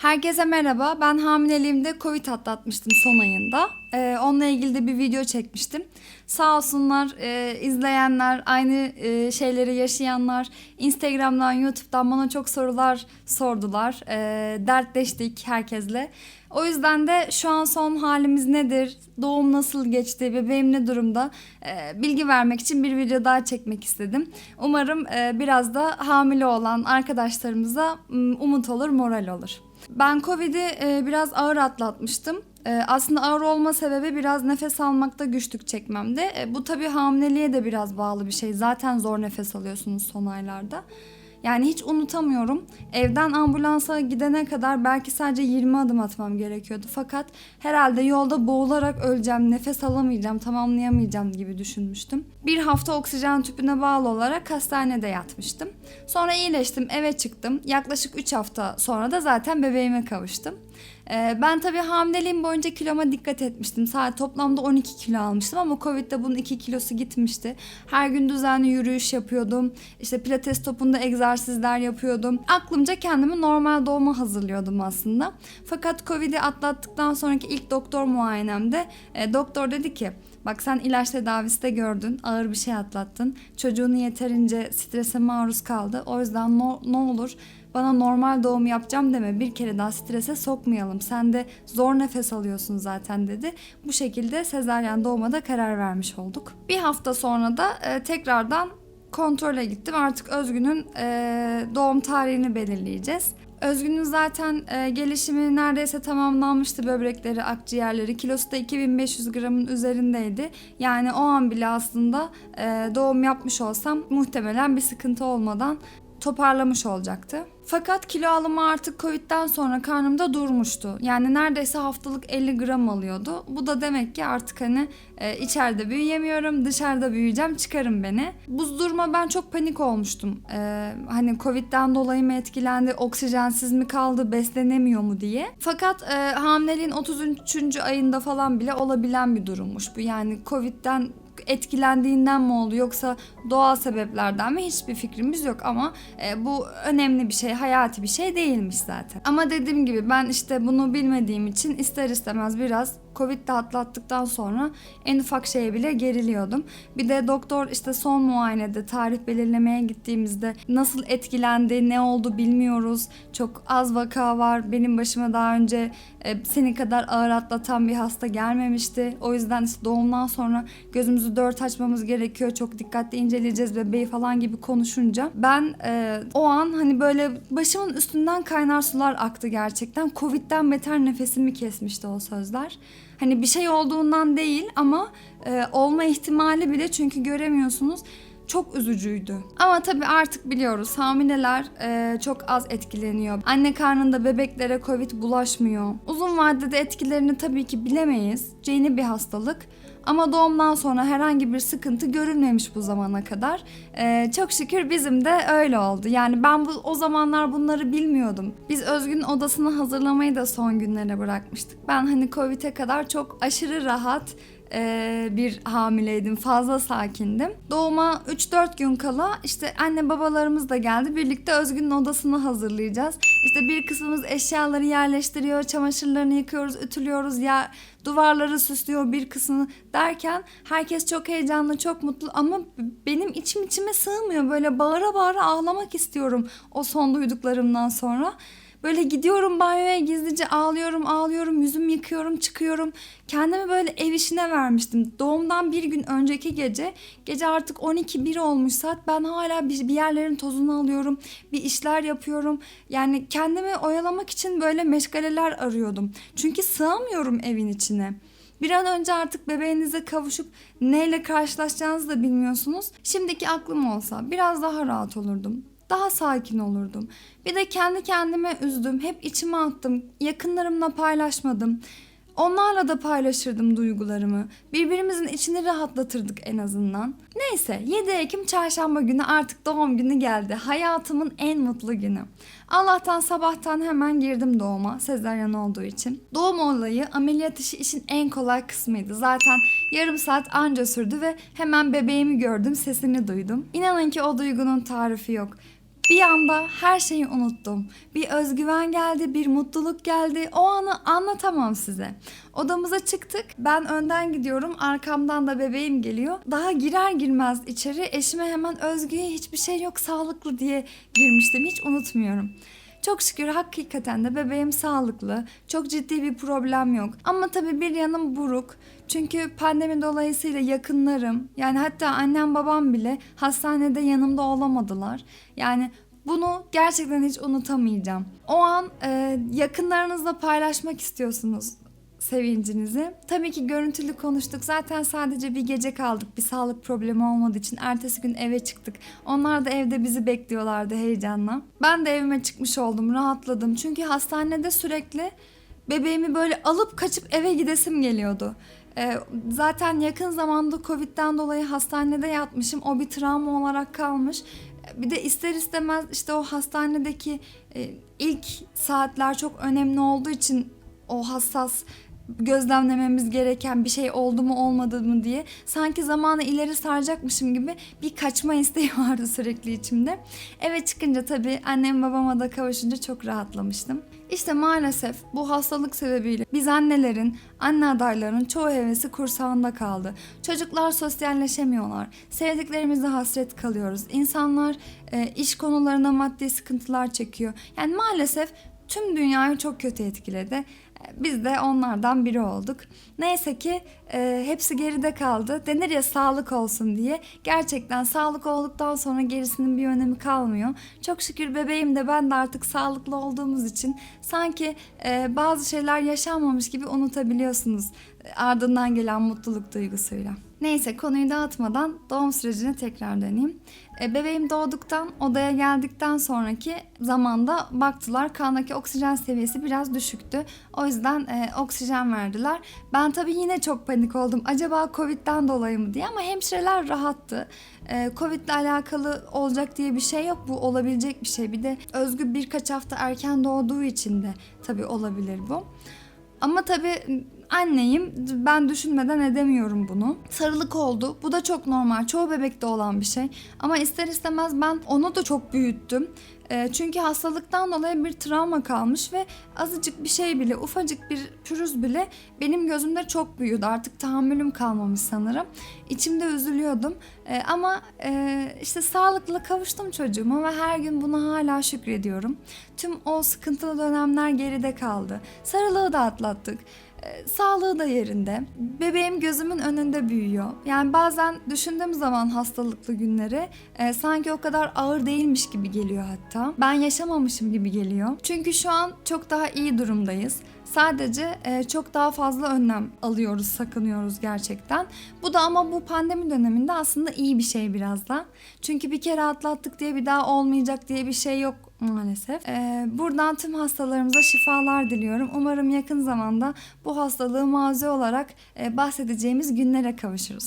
Herkese merhaba. Ben hamileliğimde Covid atlatmıştım son ayında. Ee, onunla ilgili de bir video çekmiştim. Sağ olsunlar e, izleyenler, aynı e, şeyleri yaşayanlar Instagram'dan, YouTube'dan bana çok sorular sordular. E, dertleştik herkesle. O yüzden de şu an son halimiz nedir, doğum nasıl geçti, bebeğim ne durumda e, bilgi vermek için bir video daha çekmek istedim. Umarım e, biraz da hamile olan arkadaşlarımıza umut olur, moral olur. Ben Covid'i e, biraz ağır atlatmıştım. E, aslında ağır olma sebebi biraz nefes almakta güçlük çekmemdi. E, bu tabii hamileliğe de biraz bağlı bir şey. Zaten zor nefes alıyorsunuz son aylarda. Yani hiç unutamıyorum. Evden ambulansa gidene kadar belki sadece 20 adım atmam gerekiyordu. Fakat herhalde yolda boğularak öleceğim, nefes alamayacağım, tamamlayamayacağım gibi düşünmüştüm. Bir hafta oksijen tüpüne bağlı olarak hastanede yatmıştım. Sonra iyileştim, eve çıktım. Yaklaşık 3 hafta sonra da zaten bebeğime kavuştum. Ee, Ben tabii hamileliğim boyunca kiloma dikkat etmiştim. Sadece toplamda 12 kilo almıştım ama Covid'de bunun 2 kilosu gitmişti. Her gün düzenli yürüyüş yapıyordum. İşte pilates topunda egzersizler yapıyordum. Aklımca kendimi normal doğuma hazırlıyordum aslında. Fakat Covid'i atlattıktan sonraki ilk doktor muayenemde e, doktor dedi ki Bak sen ilaç tedavisi de gördün, ağır bir şey atlattın. Çocuğunu yeterince strese maruz kaldı. O yüzden no, ne olur bana normal doğum yapacağım deme. Bir kere daha strese sokmayalım. Sen de zor nefes alıyorsun zaten dedi. Bu şekilde sezaryen doğuma karar vermiş olduk. Bir hafta sonra da e, tekrardan kontrole gittim. Artık Özgün'ün e, doğum tarihini belirleyeceğiz. Özgün'ün zaten e, gelişimi neredeyse tamamlanmıştı böbrekleri, akciğerleri. Kilosu da 2500 gramın üzerindeydi. Yani o an bile aslında e, doğum yapmış olsam muhtemelen bir sıkıntı olmadan toparlamış olacaktı. Fakat kilo alımı artık Covid'den sonra karnımda durmuştu. Yani neredeyse haftalık 50 gram alıyordu. Bu da demek ki artık hani e, içeride büyüyemiyorum, dışarıda büyüyeceğim, çıkarın beni. Bu duruma ben çok panik olmuştum. E, hani Covid'den dolayı mı etkilendi, oksijensiz mi kaldı, beslenemiyor mu diye. Fakat e, hamileliğin 33. ayında falan bile olabilen bir durummuş bu. Yani Covid'den etkilendiğinden mi oldu yoksa doğal sebeplerden mi hiçbir fikrimiz yok ama e, bu önemli bir şey hayati bir şey değilmiş zaten. Ama dediğim gibi ben işte bunu bilmediğim için ister istemez biraz Covid'de atlattıktan sonra en ufak şeye bile geriliyordum. Bir de doktor işte son muayenede tarih belirlemeye gittiğimizde nasıl etkilendi, ne oldu bilmiyoruz. Çok az vaka var. Benim başıma daha önce e, senin kadar ağır atlatan bir hasta gelmemişti. O yüzden işte doğumdan sonra gözümüzü dört açmamız gerekiyor. Çok dikkatli inceleyeceğiz bebeği falan gibi konuşunca ben e, o an hani böyle başımın üstünden kaynar sular aktı gerçekten. Covid'den beter nefesimi kesmişti o sözler. Hani bir şey olduğundan değil ama e, olma ihtimali bile çünkü göremiyorsunuz çok üzücüydü. Ama tabii artık biliyoruz hamileler e, çok az etkileniyor. Anne karnında bebeklere Covid bulaşmıyor. Uzun vadede etkilerini tabii ki bilemeyiz. Ceni bir hastalık. Ama doğumdan sonra herhangi bir sıkıntı görülmemiş bu zamana kadar. Ee, çok şükür bizim de öyle oldu. Yani ben bu o zamanlar bunları bilmiyordum. Biz Özgün odasını hazırlamayı da son günlere bırakmıştık. Ben hani Covid'e kadar çok aşırı rahat e, bir hamileydim. Fazla sakindim. Doğuma 3-4 gün kala işte anne babalarımız da geldi. Birlikte Özgün'ün odasını hazırlayacağız. İşte bir kısmımız eşyaları yerleştiriyor, çamaşırlarını yıkıyoruz, ütülüyoruz, ya duvarları süslüyor bir kısmını derken herkes çok heyecanlı, çok mutlu ama benim içim içime sığmıyor. Böyle bağıra bağıra ağlamak istiyorum o son duyduklarımdan sonra. Böyle gidiyorum banyoya gizlice ağlıyorum ağlıyorum yüzümü yıkıyorum çıkıyorum. Kendimi böyle ev işine vermiştim. Doğumdan bir gün önceki gece gece artık 12-1 olmuş saat ben hala bir, bir yerlerin tozunu alıyorum. Bir işler yapıyorum. Yani kendimi oyalamak için böyle meşgaleler arıyordum. Çünkü sığamıyorum evin içine. Bir an önce artık bebeğinize kavuşup neyle karşılaşacağınızı da bilmiyorsunuz. Şimdiki aklım olsa biraz daha rahat olurdum daha sakin olurdum. Bir de kendi kendime üzdüm. Hep içime attım. Yakınlarımla paylaşmadım. Onlarla da paylaşırdım duygularımı. Birbirimizin içini rahatlatırdık en azından. Neyse 7 Ekim çarşamba günü artık doğum günü geldi. Hayatımın en mutlu günü. Allah'tan sabahtan hemen girdim doğuma sezaryen olduğu için. Doğum olayı ameliyat işi işin en kolay kısmıydı. Zaten yarım saat anca sürdü ve hemen bebeğimi gördüm sesini duydum. İnanın ki o duygunun tarifi yok Bir anda her şeyi unuttum. Bir özgüven geldi, bir mutluluk geldi. O anı anlatamam size. Odamıza çıktık. Ben önden gidiyorum. Arkamdan da bebeğim geliyor. Daha girer girmez içeri eşime hemen Özgü'ye hiçbir şey yok sağlıklı diye girmiştim. Hiç unutmuyorum. Çok şükür hakikaten de bebeğim sağlıklı. Çok ciddi bir problem yok. Ama tabii bir yanım buruk. Çünkü pandemi dolayısıyla yakınlarım yani hatta annem babam bile hastanede yanımda olamadılar. Yani bunu gerçekten hiç unutamayacağım. O an e, yakınlarınızla paylaşmak istiyorsunuz sevincinizi. Tabii ki görüntülü konuştuk. Zaten sadece bir gece kaldık. Bir sağlık problemi olmadığı için ertesi gün eve çıktık. Onlar da evde bizi bekliyorlardı heyecanla. Ben de evime çıkmış oldum, rahatladım. Çünkü hastanede sürekli bebeğimi böyle alıp kaçıp eve gidesim geliyordu. Ee, zaten yakın zamanda Covid'den dolayı hastanede yatmışım. O bir travma olarak kalmış. Bir de ister istemez işte o hastanedeki e, ilk saatler çok önemli olduğu için o hassas gözlemlememiz gereken bir şey oldu mu olmadı mı diye sanki zamanı ileri saracakmışım gibi bir kaçma isteği vardı sürekli içimde. Eve çıkınca tabii annem babama da kavuşunca çok rahatlamıştım. İşte maalesef bu hastalık sebebiyle biz annelerin, anne adaylarının çoğu hevesi kursağında kaldı. Çocuklar sosyalleşemiyorlar. Sevdiklerimize hasret kalıyoruz. İnsanlar e, iş konularına maddi sıkıntılar çekiyor. Yani maalesef tüm dünyayı çok kötü etkiledi. Biz de onlardan biri olduk. Neyse ki e, hepsi geride kaldı. Denir ya sağlık olsun diye. Gerçekten sağlık olduktan sonra gerisinin bir önemi kalmıyor. Çok şükür bebeğim de ben de artık sağlıklı olduğumuz için sanki e, bazı şeyler yaşanmamış gibi unutabiliyorsunuz. e, Ardından gelen mutluluk duygusuyla. Neyse konuyu dağıtmadan doğum sürecine tekrar döneyim. E, bebeğim doğduktan odaya geldikten sonraki zamanda baktılar kandaki oksijen seviyesi biraz düşüktü. O yüzden e, oksijen verdiler. Ben tabii yine çok panik oldum. Acaba Covid'den dolayı mı diye ama hemşireler rahattı. E, Covid'le alakalı olacak diye bir şey yok. Bu olabilecek bir şey. Bir de Özgü birkaç hafta erken doğduğu için de tabii olabilir bu. Ama tabii anneyim. Ben düşünmeden edemiyorum bunu. Sarılık oldu. Bu da çok normal. Çoğu bebekte olan bir şey. Ama ister istemez ben onu da çok büyüttüm. E, Çünkü hastalıktan dolayı bir travma kalmış ve azıcık bir şey bile, ufacık bir pürüz bile benim gözümde çok büyüdü. Artık tahammülüm kalmamış sanırım. İçimde üzülüyordum. E, ama e, işte sağlıkla kavuştum çocuğuma ve her gün buna hala şükrediyorum. Tüm o sıkıntılı dönemler geride kaldı. Sarılığı da atlattık. Sağlığı da yerinde. Bebeğim gözümün önünde büyüyor. Yani bazen düşündüğüm zaman hastalıklı günleri e, sanki o kadar ağır değilmiş gibi geliyor hatta. Ben yaşamamışım gibi geliyor. Çünkü şu an çok daha iyi durumdayız. Sadece e, çok daha fazla önlem alıyoruz, sakınıyoruz gerçekten. Bu da ama bu pandemi döneminde aslında iyi bir şey biraz da. Çünkü bir kere atlattık diye bir daha olmayacak diye bir şey yok maalesef. E, buradan tüm hastalarımıza şifalar diliyorum. Umarım yakın zamanda bu hastalığı mazi olarak e, bahsedeceğimiz günlere kavuşuruz.